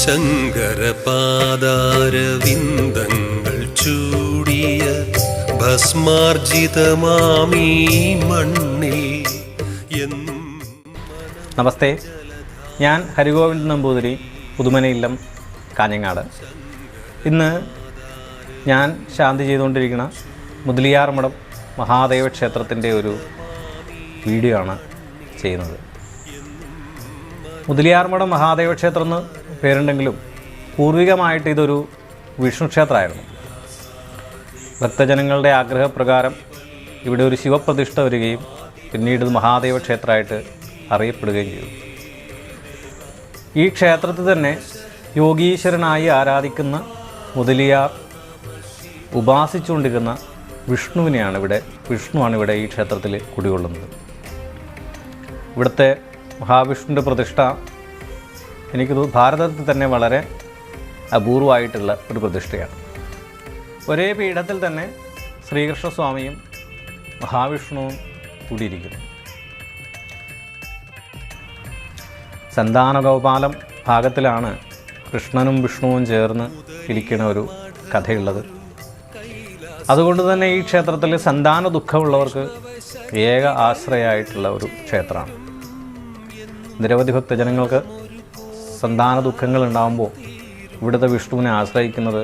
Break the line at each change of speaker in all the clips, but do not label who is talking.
ശങ്കരപാദാരവിന്ദങ്ങൾ ചൂടിയ ഭസ്മാർജിതമാമീ മണ്ണിൽ
നമസ്തേ. ഞാൻ ഹരിഗോവിന്ദ് നമ്പൂതിരി പുതുമനയില്ലം കാഞ്ഞങ്ങാട്. ഇന്ന് ഞാൻ ശാന്തി ചെയ്തുകൊണ്ടിരിക്കുന്ന മുതലിയാർമഠം മഹാദേവ ക്ഷേത്രത്തിന്റെ ഒരു വീഡിയോ ആണ് ചെയ്യുന്നത്. മുതലിയാർമഠം മഹാദേവ ക്ഷേത്രം എന്ന് പേരുണ്ടെങ്കിലും പൂർവികമായിട്ട് ഇതൊരു വിഷ്ണു ക്ഷേത്രമായിരുന്നു. ഭക്തജനങ്ങളുടെ ആഗ്രഹപ്രകാരം ഇവിടെ ഒരു ശിവപ്രതിഷ്ഠ വരികയും പിന്നീട് മഹാദേവ ക്ഷേത്രമായിട്ട് അറിയപ്പെടുകയും ചെയ്തു. ഈ ക്ഷേത്രത്തിൽ തന്നെ യോഗീശ്വരനായി ആരാധിക്കുന്ന മുതലിയാർ ഉപാസിച്ചുകൊണ്ടിരുന്ന വിഷ്ണുവിനെയാണ് ഇവിടെ വിഷ്ണുവാണ് ഇവിടെ ഈ ക്ഷേത്രത്തിൽ കുടികൊള്ളുന്നത്. ഇവിടുത്തെ മഹാവിഷ്ണുവിന്റെ പ്രതിഷ്ഠ എനിക്ക് ഭാരതത്തിൽ തന്നെ വളരെ അപൂർവമായിട്ടുള്ള ഒരു പ്രതിഷ്ഠയാണ്. ഒരേ പീഠത്തിൽ തന്നെ ശ്രീകൃഷ്ണസ്വാമിയും മഹാവിഷ്ണുവും കൂടിയിരിക്കുന്നു. സന്താനഗോപാലം ഭാഗത്തിലാണ് കൃഷ്ണനും വിഷ്ണുവും ചേർന്ന് ഇരിക്കുന്ന ഒരു കഥയുള്ളത്. അതുകൊണ്ട് തന്നെ ഈ ക്ഷേത്രത്തിൽ സന്താന ദുഃഖമുള്ളവർക്ക് ഏക ആശ്രയമായിട്ടുള്ള ഒരു ക്ഷേത്രമാണ്. നിരവധി ഭക്തജനങ്ങൾക്ക് സന്താന ദുഃഖങ്ങൾ ഉണ്ടാകുമ്പോൾ ഇവിടുത്തെ വിഷ്ണുവിനെ ആശ്രയിക്കുന്നത്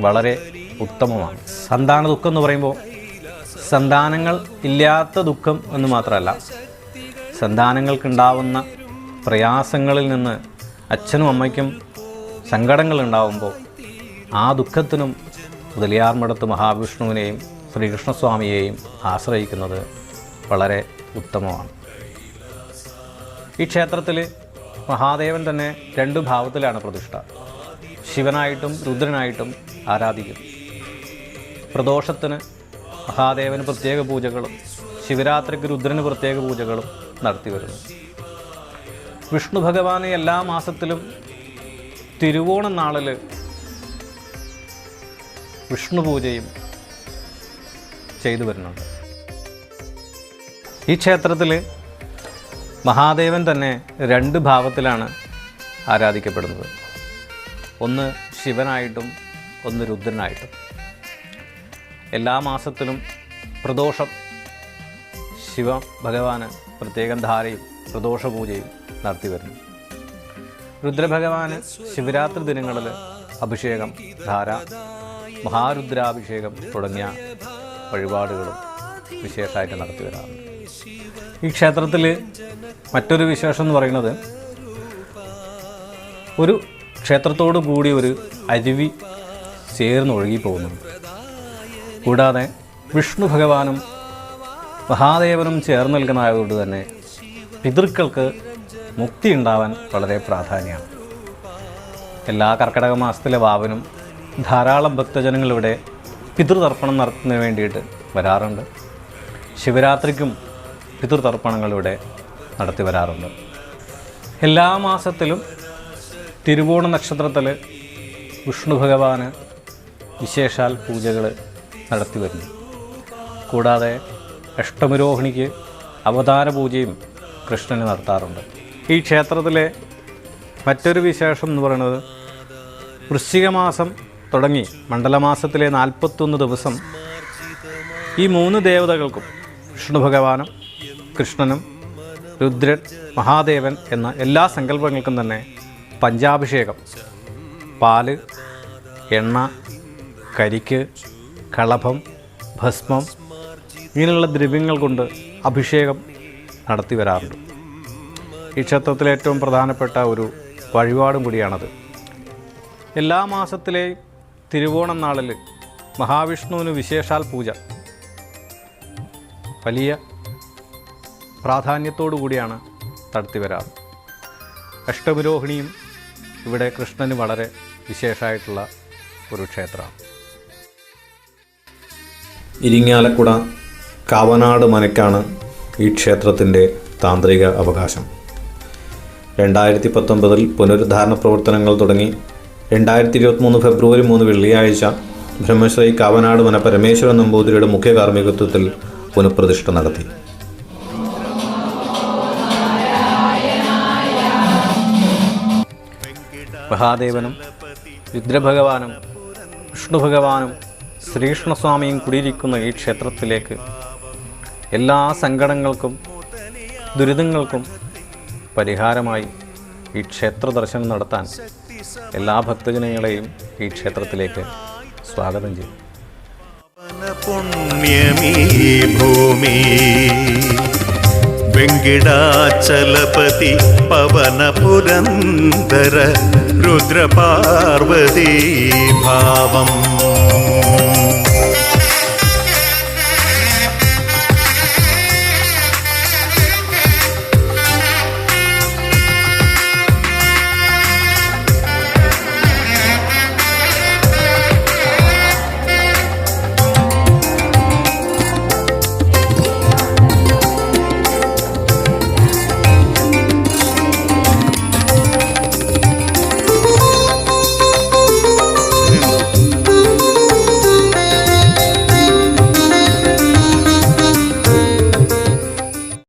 വളരെ ഉത്തമമാണ്. സന്താന ദുഃഖം എന്ന് പറയുമ്പോൾ സന്താനങ്ങൾ ഇല്ലാത്ത ദുഃഖം എന്ന് മാത്രമല്ല സന്താനങ്ങൾക്കുണ്ടാവുന്ന പ്രയാസങ്ങളിൽ നിന്ന് അച്ഛനും അമ്മയ്ക്കും സങ്കടങ്ങൾ ഉണ്ടാവുമ്പോൾ ആ ദുഃഖത്തിനും മുതലിയാർമടത്ത് മഹാവിഷ്ണുവിനെയും ശ്രീകൃഷ്ണസ്വാമിയെയും ആശ്രയിക്കുന്നത് വളരെ ഉത്തമമാണ്. ഈ ക്ഷേത്രത്തിൽ മഹാദേവൻ തന്നെ രണ്ട് ഭാവത്തിലാണ് പ്രതിഷ്ഠ. ശിവനായിട്ടും രുദ്രനായിട്ടും ആരാധിക്കുന്നു. പ്രദോഷത്തിന് മഹാദേവന് പ്രത്യേക പൂജകളും ശിവരാത്രിക്ക് രുദ്രന് പ്രത്യേക പൂജകളും നടത്തി വരുന്നു. വിഷ്ണു ഭഗവാനെ എല്ലാ മാസത്തിലും തിരുവോണം നാളിൽ വിഷ്ണു പൂജയും ചെയ്തു വരുന്നുണ്ട്. ഈ ക്ഷേത്രത്തിൽ മഹാദേവൻ തന്നെ രണ്ട് ഭാവത്തിലാണ് ആരാധിക്കപ്പെടുന്നത്. ഒന്ന് ശിവനായിട്ടും ഒന്ന് രുദ്രനായിട്ടും. എല്ലാ മാസത്തിലും പ്രദോഷം ശിവ ഭഗവാന് പ്രത്യേകം ധാരയും പ്രദോഷ പൂജയും നടത്തി വരുന്നു. രുദ്രഭഗവാന് ശിവരാത്രി ദിനങ്ങളിൽ അഭിഷേകം ധാര മഹാരുദ്രാഭിഷേകം തുടങ്ങിയ വഴിപാടുകളും വിശേഷമായിട്ട് നടത്തി വരാറുണ്ട്. ഈ ക്ഷേത്രത്തിൽ മറ്റൊരു വിശേഷം എന്ന് പറയുന്നത് ഒരു ക്ഷേത്രത്തോടു കൂടി ഒരു അരുവി ചേർന്ന് ഒഴുകിപ്പോകുന്നുണ്ട്. കൂടാതെ വിഷ്ണു ഭഗവാനും മഹാദേവനും ചേർന്ന് നിൽക്കുന്നതായതുകൊണ്ട് തന്നെ പിതൃക്കൾക്ക് മുക്തി ഉണ്ടാവാൻ വളരെ പ്രാധാന്യമാണ്. എല്ലാ കർക്കിടക മാസത്തിലെ വാവനും ധാരാളം ഭക്തജനങ്ങൾ ഇവിടെ പിതൃതർപ്പണം നടത്തുന്നതിന് വേണ്ടിയിട്ട് വരാറുണ്ട്. ശിവരാത്രിക്കും പിതൃതർപ്പണങ്ങൾ ഇവിടെ നടത്തി വരാറുണ്ട്. എല്ലാ മാസത്തിലും തിരുവോണ നക്ഷത്രത്തിൽ വിഷ്ണു ഭഗവാന് വിശേഷാൽ പൂജകൾ നടത്തി വരുന്നു. കൂടാതെ അഷ്ടമരോഹിണിക്ക് അവതാര പൂജയും കൃഷ്ണന് നടത്താറുണ്ട്. ഈ ക്ഷേത്രത്തിലെ മറ്റൊരു വിശേഷം എന്ന് പറയുന്നത് വൃശ്ചിക മാസം തുടങ്ങി മണ്ഡലമാസത്തിലെ നാൽപ്പത്തൊന്ന് ദിവസം ഈ മൂന്ന് ദേവതകൾക്കും വിഷ്ണു ഭഗവാനും കൃഷ്ണനും രുദ്രൻ മഹാദേവൻ എന്ന എല്ലാ സങ്കല്പങ്ങൾക്കും തന്നെ പഞ്ചാഭിഷേകം. പാൽ എണ്ണ കരിക്ക് കളഭം ഭസ്മം ഇങ്ങനെയുള്ള ദ്രവ്യങ്ങൾ കൊണ്ട് അഭിഷേകം നടത്തി വരാറുണ്ട്. ഈ ക്ഷേത്രത്തിലെ ഏറ്റവും പ്രധാനപ്പെട്ട ഒരു വഴിപാടും കൂടിയാണത്. എല്ലാ മാസത്തിലെയും തിരുവോണം നാളിൽ മഹാവിഷ്ണുവിന് വിശേഷാൽ പൂജ. വലിയ പ്രാധാന്യത്തോടു കൂടിയാണ് നടത്തി വരാറ്. അഷ്ടമിരോഹിണിയും ഇവിടെ കൃഷ്ണന് വളരെ വിശേഷമായിട്ടുള്ള ഒരു ക്ഷേത്രമാണ്.
ഇരിങ്ങാലക്കുട കാവനാട് മനയ്ക്കാണ് ഈ ക്ഷേത്രത്തിന്റെ താന്ത്രിക അവകാശം. രണ്ടായിരത്തി പത്തൊമ്പതിൽ പുനരുദ്ധാരണ പ്രവർത്തനങ്ങൾ തുടങ്ങി രണ്ടായിരത്തി ഇരുപത്തിമൂന്ന് ഫെബ്രുവരി മൂന്ന് വെള്ളിയാഴ്ച ബ്രഹ്മശ്രീ കാവനാട് മന പരമേശ്വരൻ നമ്പൂതിരിയുടെ മുഖ്യ കാർമ്മികത്വത്തിൽ പുനഃപ്രതിഷ്ഠ നടത്തി.
മഹാദേവനും രുദ്രഭഗവാനും വിഷ്ണു ഭഗവാനും ശ്രീകൃഷ്ണസ്വാമിയും കുടിയിരിക്കുന്ന ഈ ക്ഷേത്രത്തിലേക്ക് എല്ലാ സങ്കടങ്ങൾക്കും ദുരിതങ്ങൾക്കും പരിഹാരമായി ഈ ക്ഷേത്ര ദർശനം നടത്താൻ എല്ലാ ഭക്തജനങ്ങളെയും ഈ ക്ഷേത്രത്തിലേക്ക് സ്വാഗതം ചെയ്യും.
പുണ്യമീ ഭൂമി வெங்கிடாச்சலபதி பவன புரந்தர ருத்ர பார்வதி பாவம்.